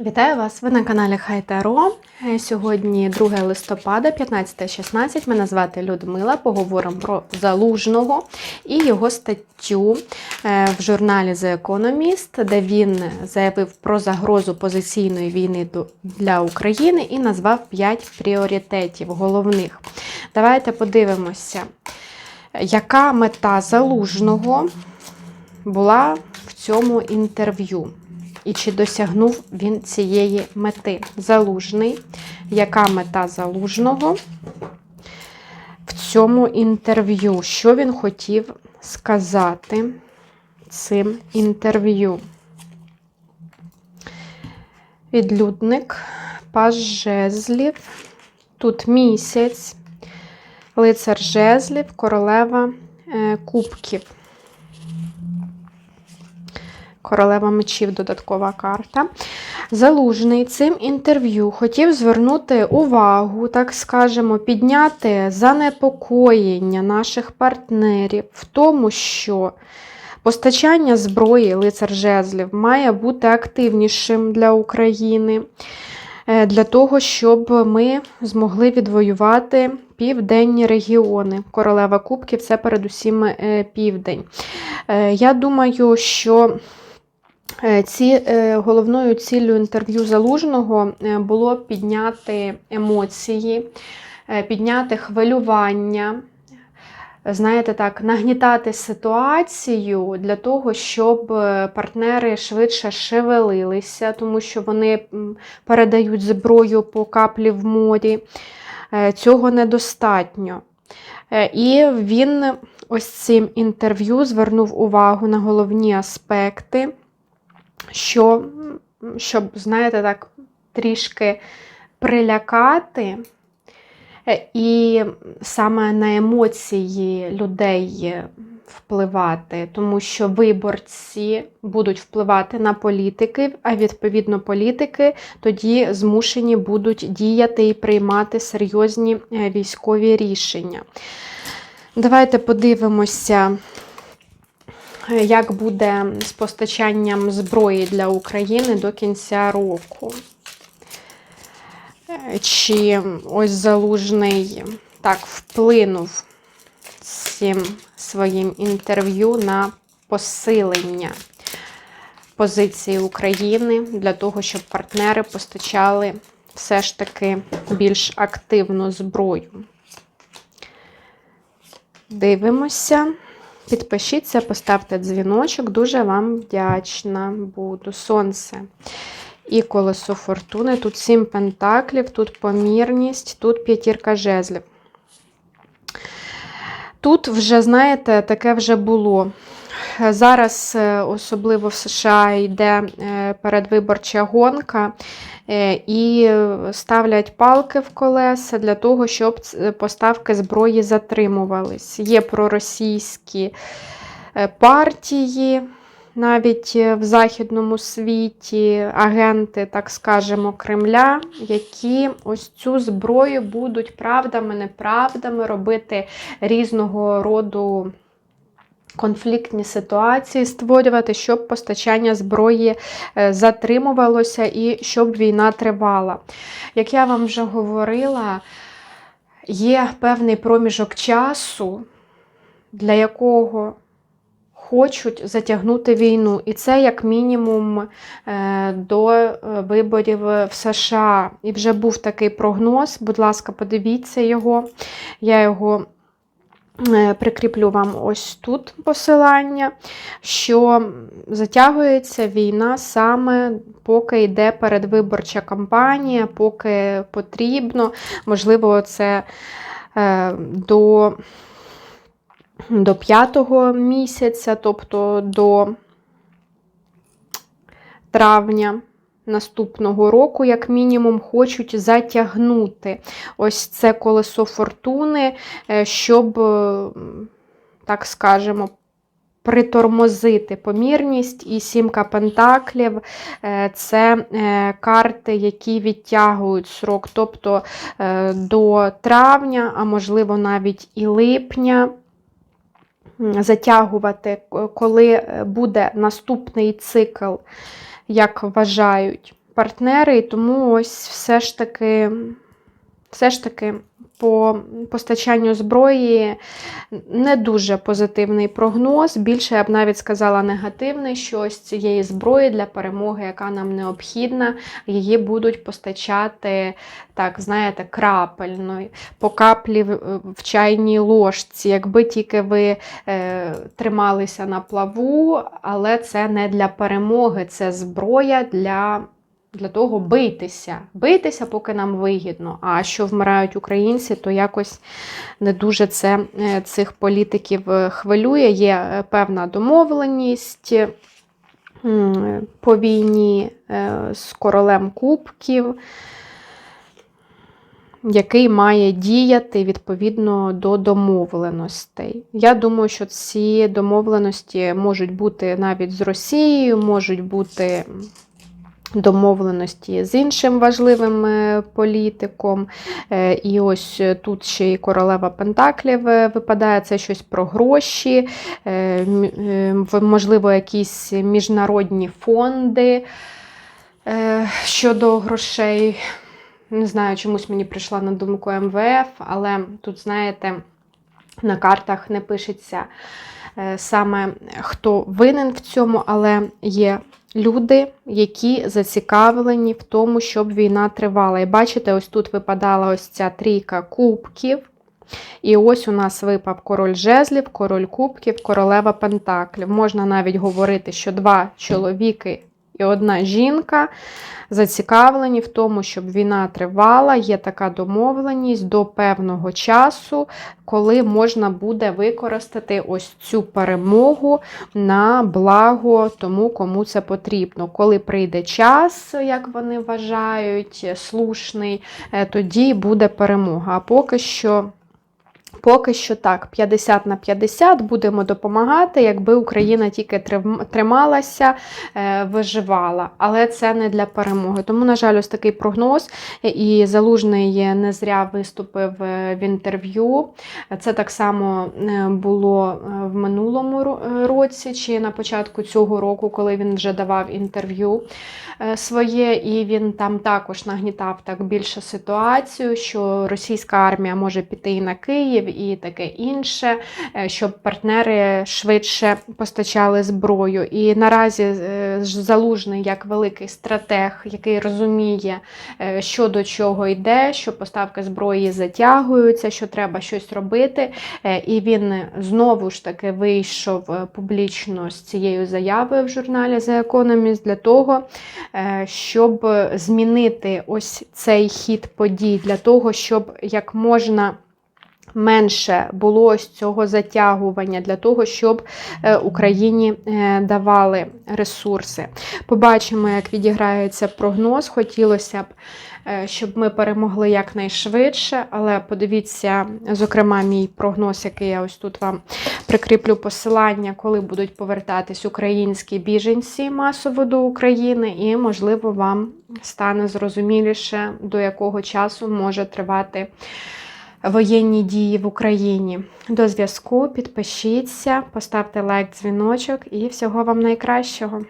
Вітаю вас! Ви на каналі Хайтаро. Сьогодні 2 листопада, 15.16. Мене звати Людмила. Поговоримо про залужного і його статтю е, в журналі The Economist, де він заявив про загрозу позиційної війни для України і назвав 5 пріоритетів головних. Давайте подивимося, яка мета залужного була в цьому інтерв'ю. І чи досягнув він цієї мети? Залужний. Яка мета залужного в цьому інтерв'ю? Що він хотів сказати цим інтерв'ю? Відлюдник, паж жезлів, тут місяць, лицар жезлів, королева е, кубків. Королева мечів додаткова карта. Залужний цим інтерв'ю хотів звернути увагу, так скажемо, підняти занепокоєння наших партнерів в тому, що постачання зброї лицар жезлів має бути активнішим для України. е, Для того, щоб ми змогли відвоювати південні регіони. Королева Кубків це передусім е, південь. Е, Я думаю, що Ці, е, головною ціллю інтерв'ю залужного е, було підняти емоції, е, підняти хвилювання, знаєте так, нагнітати ситуацію для того, щоб е, партнери швидше шевелилися, тому що вони передають зброю по каплі в морі. Е, Цього недостатньо. Е, І він ось цим інтерв'ю звернув увагу на головні аспекти що, щоб, знаєте, так трішки прилякати е, і саме на емоції людей впливати, тому що виборці будуть впливати на політиків, а відповідно політики тоді змушені будуть діяти і приймати серйозні е, військові рішення. Давайте подивимося як буде з постачанням зброї для України до кінця року. Чи ось залужний так вплинув цим своїм інтерв'ю на посилення позиції України для того, щоб партнери постачали все ж таки більш активну зброю. Дивимося. Підпишіться, поставте дзвіночок, дуже вам вдячна буду. Сонце. І колесо фортуни. Тут сім пентаклів, тут помірність, тут п'ятірка жезлів. Тут вже, знаєте, таке вже було. Зараз, е, особливо в США, йде е, передвиборча гонка, е, і ставлять палки в колеса для того, щоб поставки зброї затримувались. Є проросійські партії, навіть в західному світі, агенти, так скажемо, Кремля, які ось цю зброю будуть правдами, неправдами робити різного роду конфліктні ситуації створювати, щоб постачання зброї е, затримувалося і щоб війна тривала. Як я вам вже говорила, є певний проміжок часу, для якого хочуть затягнути війну. І це як мінімум е, до е, виборів в США. І вже був такий прогноз. Будь ласка, подивіться його. Я його Прикріплю вам ось тут посилання, що затягується війна саме поки йде передвиборча кампанія, поки потрібно. Можливо, це е, до, до п'ятого місяця, тобто до травня. Наступного року, як мінімум, хочуть затягнути ось це колесо фортуни, е, щоб, е, так скажемо, притормозити помірність. І сімка пентаклів е, це карти, які відтягують срок, тобто до травня, а можливо навіть і липня. Затягувати, коли е, буде наступний цикл, як вважають партнери, і тому ось все ж таки, все ж таки по постачанню зброї не дуже позитивний прогноз. Більше я б навіть сказала негативний, що ось цієї зброї для перемоги, яка нам необхідна, її будуть постачати, так, знаєте, крапельно, по каплі в, чайній ложці. Якби тільки ви е, трималися на плаву, але це не для перемоги, це зброя для. Для того битися, битися, поки нам вигідно. А що вмирають українці, то якось не дуже це е, цих політиків е, хвилює. Є е, певна домовленість по війні з королем Кубків, який має діяти відповідно до домовленостей. Я думаю, що ці домовленості можуть бути навіть з Росією, можуть бути домовленості з іншим важливим е, політиком. Е, І ось тут ще й королева Пентаклів е, випадає, це щось про гроші, е, е, можливо, якісь міжнародні фонди е, щодо грошей. Не знаю, чомусь мені прийшла на думку МВФ, але тут, знаєте, на картах не пишеться е, саме хто винен в цьому, але є люди, які зацікавлені в тому, щоб війна тривала. І бачите, ось тут випадала ось ця трійка кубків. І ось у нас випав король жезлів, король кубків, королева пентаклів. Можна навіть говорити, що два чоловіки і одна жінка зацікавлені в тому, щоб війна тривала. Є така домовленість до певного часу, коли можна буде використати ось цю перемогу на благо тому, кому це потрібно. Коли прийде час, як вони вважають, слушний, е, тоді буде перемога. А поки що. Поки що так, 50 на 50 будемо допомагати, якби Україна тільки трималася, е, виживала. Але це не для перемоги. Тому, на жаль, ось такий прогноз. І Залужний не зря виступив е, в інтерв'ю. Це так само е, було е, в минулому році чи на початку цього року, коли він вже давав інтерв'ю е, своє, і він там також нагнітав так більше ситуацію, що російська армія може піти і на Київ, і таке інше, е, щоб партнери швидше постачали зброю. І наразі е, Залужний, як великий стратег, який розуміє, е, що до чого йде, що поставки зброї затягуються, що треба щось робити. І він знову ж таки вийшов публічно з цією заявою в журналі The Economist для того, щоб змінити ось цей хід подій, для того, щоб як можна. Менше було ось цього затягування для того, щоб е, Україні е, давали ресурси. Побачимо, як відіграється прогноз. Хотілося б, е, щоб ми перемогли якнайшвидше, але подивіться, зокрема, мій прогноз, який я ось тут вам прикріплю посилання, коли будуть повертатись українські біженці масово до України, і, можливо, вам стане зрозуміліше, до якого часу може тривати воєнні дії в Україні. До зв'язку, підпишіться, поставте лайк, дзвіночок і всього вам найкращого.